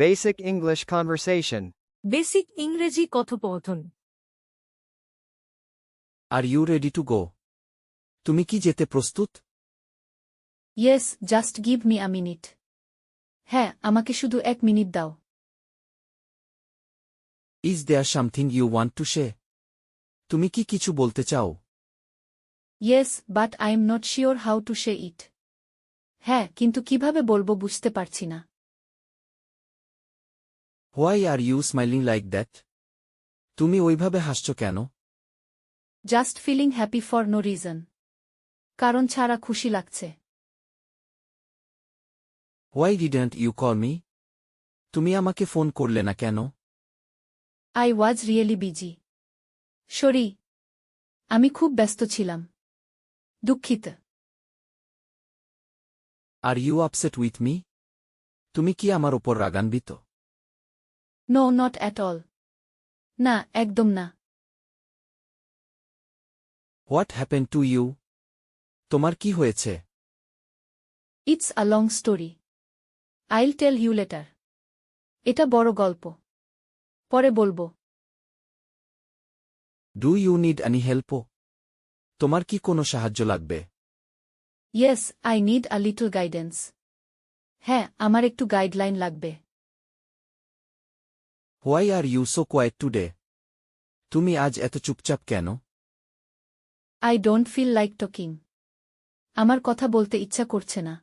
Basic English conversation. Basic ইংরেজি কথোপকথন। Are you ready to go তুমি কি যেতে প্রস্তুত? Yes just give me a minute হ্যাঁ আমাকে শুধু এক মিনিট দাও। Is there something you want to say তুমি কি কিছু বলতে চাও? Yes but I am not sure how to say it হ্যাঁ কিন্তু কীভাবে বলব বুঝতে পারছি না। Why are you smiling like that তুমি ওইভাবে হাসছ কেন? Just feeling happy for no reason কারণ ছাড়া খুশি লাগছে। Why didn't you call me তুমি আমাকে ফোন করলে না কেন? I was really busy sorry আমি খুব ব্যস্ত ছিলাম। দুঃখিত। Are you upset with me তুমি কি আমার ওপর রাগান্বিত? নো নট অ্যাট অল না একদম না। হোয়াট হ্যাপেন টু ইউ তোমার কি হয়েছে? It's a long story I'll tell you later এটা বড় গল্প। পরে বলব। ডু ইউ নিড অ্যানি হেল্পও তোমার কি কোনো সাহায্য লাগবে? Yes I need a little guidance হ্যাঁ আমার একটু গাইডলাইন লাগবে। Why are you so quiet today তুমি আজ এত চুপচাপ কেন? I don't feel like talking আমার কথা বলতে ইচ্ছা করছে না।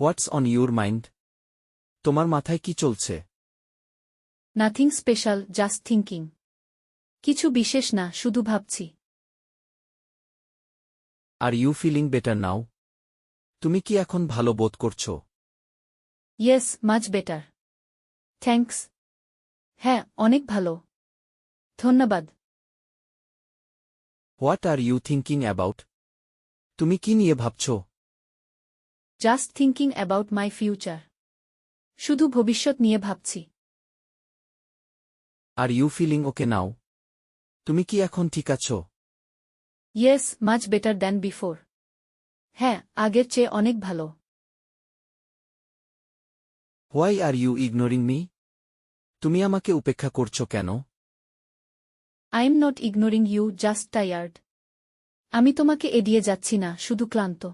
হোয়াটস অন ইউর মাইন্ড তোমার মাথায় কি চলছে? নাথিং স্পেশাল জাস্ট থিঙ্কিং কিছু বিশেষ না শুধু ভাবছি। Are you feeling better now তুমি কি এখন ভালো বোধ করছ? ইয়েস মাচ বেটার থ্যাঙ্কস হ্যাঁ অনেক ভালো। ধন্যবাদ। What are you thinking about তুমি কি নিয়ে ভাবছ? Just thinking about my future শুধু ভবিষ্যৎ নিয়ে ভাবছি। আর ইউ ফিলিং ওকে নাও তুমি কি এখন ঠিক আছো? Yes much better than before হ্যাঁ আগের চেয়ে অনেক ভালো। Why are you ignoring me তুমি আমাকে উপেক্ষা করছ কেন? I am not ignoring you just tired আমি তোমাকে এড়িয়ে যাচ্ছি না শুধু ক্লান্ত।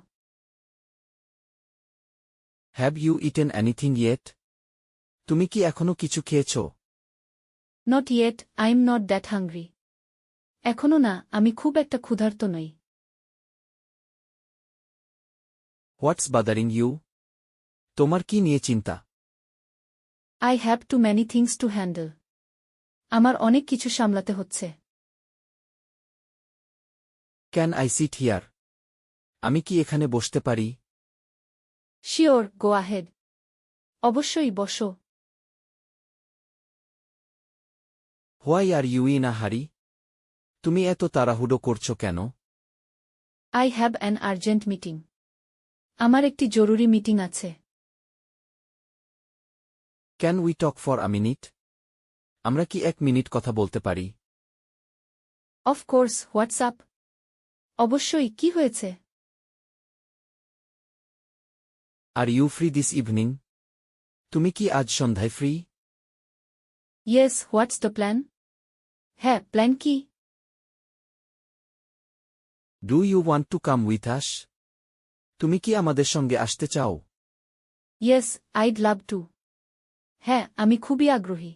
Have you eaten anything yet তুমি কি এখনও কিছু খেয়েছ? Not yet I am not that hungry এখনও না আমি খুব একটা ক্ষুধার্ত নই। হোয়াটস বাদারিং ইউ তোমার কি নিয়ে চিন্তা? I have too many things to handle আমার অনেক কিছু সামলাতে হচ্ছে। ক্যান আই সিট হিয়ার আমি কি এখানে বসতে পারি? শিওর গো আহেড অবশ্যই বসো। Why are you in a hurry তুমি এত তাড়াহুড়ো করছ কেন? I have an urgent meeting আমার একটি জরুরি মিটিং আছে। Can we talk for a minute আমরা কি এক মিনিট কথা বলতে পারি? অফকোর্স হোয়াটসঅ্যাপ অবশ্যই কি হয়েছে? Are you free this evening তুমি কি আজ সন্ধ্যায় free yes what's the plan হ্যাঁ প্ল্যান কি? Do you want to come with us তুমি কি আমাদের সঙ্গে আসতে চাও? ইয়েস আইড লাভ টু হ্যাঁ আমি খুবই আগ্রহী।